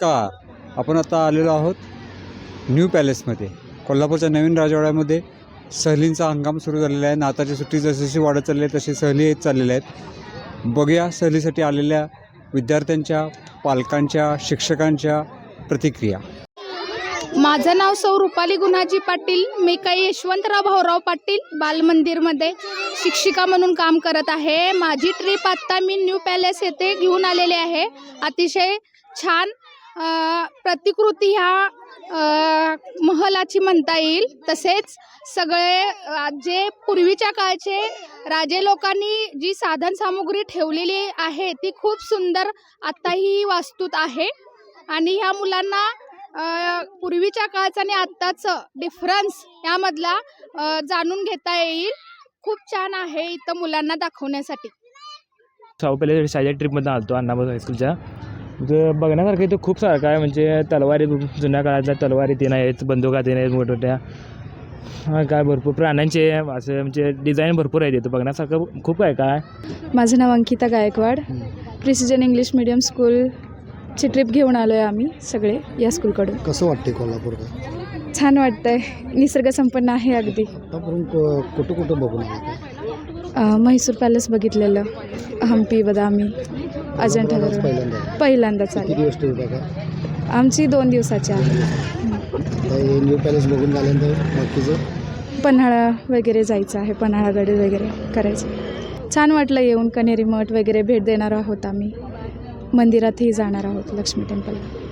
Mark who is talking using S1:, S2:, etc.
S1: नमस्कार आपण आता आलेलो आहोत न्यू पॅलेसमध्ये. कोल्हापूरच्या नवीन राजवाड्यामध्ये सहलींचा हंगाम सुरू झालेला आहे. नाताची सुट्टी जशी जशी वाढत चालली आहे तशी सहली येत चाललेल्या आहेत. बघूया सहलीसाठी आलेल्या विद्यार्थ्यांच्या पालकांच्या शिक्षकांच्या प्रतिक्रिया.
S2: माझं नाव सौ रुपाली गुन्हाजी पाटील. मी काही यशवंतराव भाऊराव पाटील बालमंदिरमध्ये शिक्षिका म्हणून काम करत आहे. माझी ट्रिप आत्ता मी न्यू पॅलेस येथे घेऊन आलेले आहे. अतिशय छान प्रतिकृती ह्या महलाची म्हणता येईल. तसेच सगळे जे पूर्वीच्या काळचे राजे लोकांनी जी साधनसामुग्री ठेवलेली आहे ती खूप सुंदर आत्ताही वास्तूत आहे. आणि ह्या मुलांना पूर्वीच्या काळचं आणि आत्ताचं डिफरन्स यामधला जाणून घेता येईल. खूप छान आहे इथं मुलांना दाखवण्यासाठी.
S3: शाहू पहिले शाळेच्या ट्रिपमधून आलतो अण्णाभाऊ हायस्कूलच्या तिथं बघण्यासारखं इथं खूप सारखं आहे. म्हणजे तलवारी जुन्या काळातल्या तलवारी तीन आहेत बंदुका तीन आहेत मोठमोठ्या. हा, काय भरपूर प्राण्यांचे असं म्हणजे डिझाईन भरपूर आहेत इथं. बघण्यासारखं खूप काय काय?
S4: माझं नाव Ankita Gaikwad. Precision English medium स्कूलची trip घेऊन आलो आहे आम्ही सगळे या स्कूलकडून
S5: कसं वाटते कोल्हापूर? का
S4: छान वाटतं आहे निसर्ग संपन्न आहे अगदी.
S5: कुठं कुठं बघून
S4: म्हैसूर पॅलेस बघितलेलं. हम्पी बदामी. अजंठा.
S5: पहिल्यांदा
S4: पहिल्यांदा
S5: किती
S4: चालेल.
S5: दिवस ट्रिप आहे का?
S4: आमची दोन दिवसाची आहे.
S5: हे न्यू पॅलेस बघून झाल्यानंतर बाकीचं?
S4: पन्हाळा वगैरे जायचं आहे पन्हाळागड वगैरे करायचं. छान वाटलं येऊन कनेरी मठ वगैरे भेट देणार आहोत आम्ही. मंदिरातही जाणार आहोत लक्ष्मी टेम्पलला